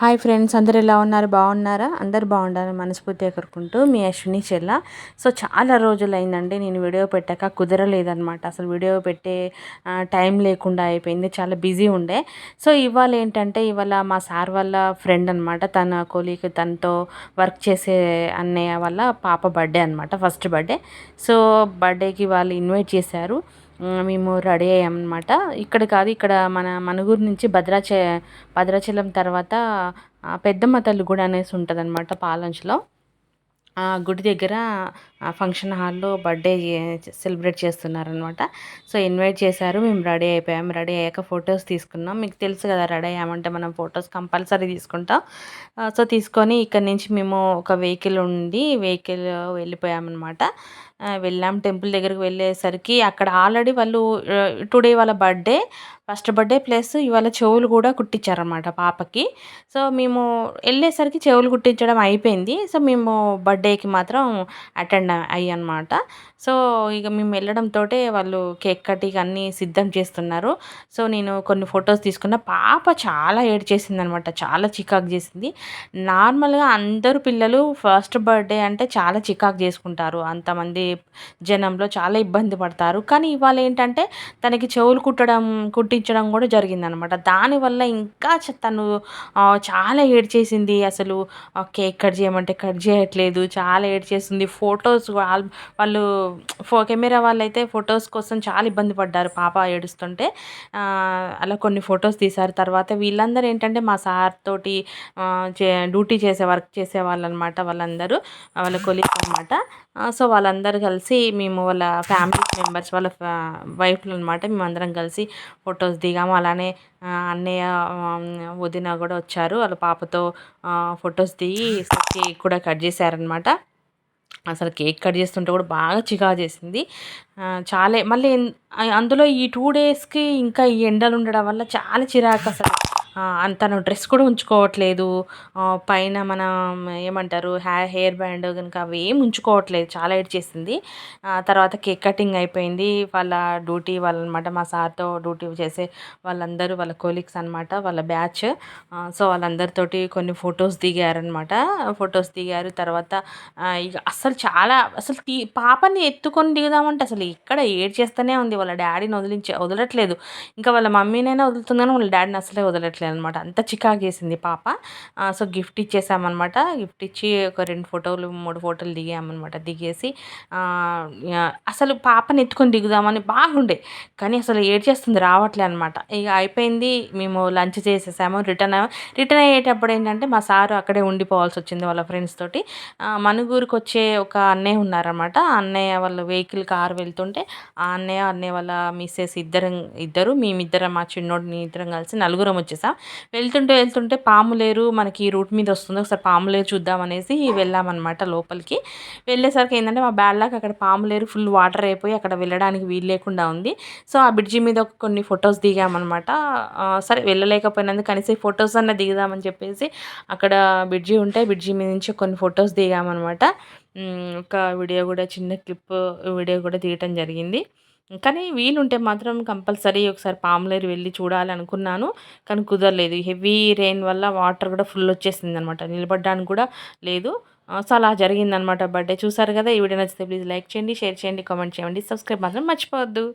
Hi friends అందరు ఎలా ఉన్నారు? బాగున్నారా? అందరు బాగుండాలని మనస్ఫూర్తిగా కోరుకుంటూ మీ అశ్విని చెల్ల. సో చాలా రోజులైందండి నేను వీడియో పెట్టాక కుదరలేదనమాట అసలు వీడియో పెట్టే టైం లేకుండా అయిపోయింది చాలా బిజీ ఉండే. సో ఇవాళ ఏంటంటే ఇవాళ మా సార్ వాళ్ళ ఫ్రెండ్ అనమాట తన కొలీగ్ తనతో వర్క్ చేసే అన్నయ్య వాళ్ళ పాప బర్త్డే అనమాట ఫస్ట్ బర్త్డే. సో బర్త్డేకి వాళ్ళు ఇన్వైట్ చేశారు. మేము రెడీ అయ్యామన్నమాట. ఇక్కడ కాదు ఇక్కడ మన మనుగురు నుంచి భద్రాచ భద్రాచలం తర్వాత పెద్దమ్మ తల్లి గుడి అనేసి ఉంటుంది అనమాట పాలంచులో. గుడి దగ్గర ఫంక్షన్ హాల్లో బర్త్డే సెలబ్రేట్ చేస్తున్నారనమాట సో ఇన్వైట్ చేశారు. మేము రెడీ అయిపోయాం. రెడీ అయ్యాక ఫొటోస్ తీసుకున్నాం. మీకు తెలుసు కదా రెడీ అయ్యామంటే మనం ఫొటోస్ కంపల్సరీ తీసుకుంటాం. సో తీసుకొని ఇక్కడ నుంచి మేము ఒక వెహికల్ ఉండి వెహికల్ వెళ్ళిపోయామన్నమాట. వెళ్ళాం. టెంపుల్ దగ్గరికి వెళ్ళేసరికి అక్కడ ఆల్రెడీ వాళ్ళు టుడే వాళ్ళ బర్త్డే. ఫస్ట్ బర్త్డే ప్లస్ ఇవాళ చెవులు కూడా కుట్టించారనమాట పాపకి. సో మేము వెళ్ళేసరికి చెవులు కుట్టించడం అయిపోయింది. సో మేము బర్త్డేకి మాత్రం అటెండ్ అయ్యనమాట సో ఇక మేము వెళ్ళడంతో వాళ్ళు కేక్ కటింగ్ అన్నీ సిద్ధం చేస్తున్నారు. సో నేను కొన్ని ఫొటోస్ తీసుకున్న పాప చాలా ఏడ్చేసింది అనమాట చాలా చికాకు చేసింది. నార్మల్గా అందరు పిల్లలు ఫస్ట్ బర్త్డే అంటే చాలా చికాకు చేసుకుంటారు. అంతమంది జనంలో చాలా ఇబ్బంది పడతారు. కానీ ఇవాళ ఏంటంటే తనకి చెవులు కుట్టడం కుట్టి కుట్టించడం కూడా జరిగిందనమాట. దానివల్ల ఇంకా తను చాలా ఏడ్చేసింది అసలు. కేక్ కట్ చేయమంటే కట్ చేయట్లేదు. చాలా ఏడ్చేసింది. ఫొటోస్ వాళ్ళు ఫో కెమెరా వాళ్ళు అయితే ఫొటోస్ కోసం చాలా ఇబ్బంది పడ్డారు పాప ఏడుస్తుంటే. అలా కొన్ని ఫొటోస్ తీశారు. తర్వాత వీళ్ళందరూ ఏంటంటే మా సార్ తోటి డ్యూటీ చేసే వర్క్ చేసే వాళ్ళు అనమాట వాళ్ళందరూ. వాళ్ళ కొలీగ్స్ అనమాట. సో వాళ్ళందరూ కలిసి మేము వాళ్ళ ఫ్యామిలీ మెంబర్స్ వాళ్ళ వైఫ్లు అనమాట మేమందరం కలిసి ఫొటోస్ దిగాము. అలానే అన్నయ్య వదిన కూడా వచ్చారు. వాళ్ళ పాపతో ఫొటోస్ దిగి కేక్ కూడా కట్ చేశారనమాట అసలు కేక్ కట్ చేస్తుంటే కూడా బాగా చికా చేసింది. చాలా మళ్ళీ అందులో ఈ టూ డేస్కి ఇంకా ఈ ఎండలు ఉండడం వల్ల చాలా చిరాకు అసలు. తను డ్రెస్ కూడా ఉంచుకోవట్లేదు. పైన మన ఏమంటారు హ్యా హెయిర్ బ్యాండ్ కనుక అవి ఏం ఉంచుకోవట్లేదు. చాలా ఏడ్ చేసింది. తర్వాత కేక్ కటింగ్ అయిపోయింది. వాళ్ళ డ్యూటీ వాళ్ళనమాట మా సార్తో డ్యూటీ చేసే వాళ్ళందరూ వాళ్ళ కోలీగ్స్ అనమాట వాళ్ళ బ్యాచ్. సో వాళ్ళందరితోటి కొన్ని ఫొటోస్ దిగారనమాట ఫొటోస్ దిగారు. తర్వాత ఇక అసలు చాలా అసలు తీ పాపని ఎత్తుకొని దిగుదామంటే అసలు ఇక్కడ ఏడ్ చేస్తూనే ఉంది. వాళ్ళ డాడీని వదిలించే వదలట్లేదు. ఇంకా వాళ్ళ మమ్మీనైనా వదులుతుందని వాళ్ళ డాడీని అసలే వదలట్లేదు. అనమాట అంత చికాకేసింది పాప. సో గిఫ్ట్ ఇచ్చేసామన్నమాట గిఫ్ట్ ఇచ్చి ఒక రెండు ఫోటోలు మూడు ఫోటోలు దిగామన్నమాట దిగేసి అసలు పాపని ఎత్తుకొని దిగుదామని బాగుండే. కానీ అసలు ఏడ్ చేస్తుంది రావట్లే అనమాట ఇక అయిపోయింది. మేము లంచ్ చేసేసాము రిటర్న్ రిటర్న్ అయ్యేటప్పుడు ఏంటంటే మా సారు అక్కడే ఉండిపోవాల్సి వచ్చింది వాళ్ళ ఫ్రెండ్స్ తోటి. మనుగూరుకు వచ్చే ఒక అన్నయ్య ఉన్నారనమాట. అన్నయ్య వాళ్ళ వెహికల్ కారు వెళ్తుంటే ఆ అన్నయ్య అన్నయ్య వాళ్ళ మిస్సెస్ ఇద్దరం ఇద్దరు మేమిద్దరం మా చిన్నోడిని ఇద్దరం కలిసి నలుగురం వచ్చేసాం. వెళ్తుంటే వెళ్తుంటే పాము లేరు మనకి ఈ రూట్ మీద వస్తుంది ఒకసారి పాము లేరు చూద్దాం అనేసి వెళ్ళామన్నమాట లోపలికి. వెళ్ళేసరికి ఏంటంటే మా బ్యాడ్లాక్ అక్కడ పాము లేరు ఫుల్ వాటర్ అయిపోయి అక్కడ వెళ్ళడానికి వీలు లేకుండా ఉంది. సో ఆ బ్రిడ్జి మీద కొన్ని ఫొటోస్ దిగామన్నమాట సరే వెళ్ళలేకపోయినందుకు కనీసం ఫొటోస్ అన్న దిగుదామని చెప్పేసి అక్కడ బ్రిడ్జి ఉంటే బ్రిడ్జి మీద నుంచి కొన్ని ఫొటోస్ దిగామన్నమాట ఒక వీడియో కూడా చిన్న క్లిప్ వీడియో కూడా తీయటం జరిగింది. కానీ వీలుంటే మాత్రం కంపల్సరీ ఒకసారి పాములేరు వెళ్ళి చూడాలి అనుకున్నాను కానీ కుదరలేదు. హెవీ రెయిన్ వల్ల వాటర్ కూడా ఫుల్ వచ్చేసింది అనమాట నిలబడడానికి కూడా లేదు. సో అలా జరిగిందనమాట బర్త్డే. చూసారు కదా ఈ వీడియో నచ్చితే ప్లీజ్ లైక్ చేయండి షేర్ చేయండి కామెంట్ చేయండి. సబ్స్క్రైబ్ మాత్రం మర్చిపోవద్దు.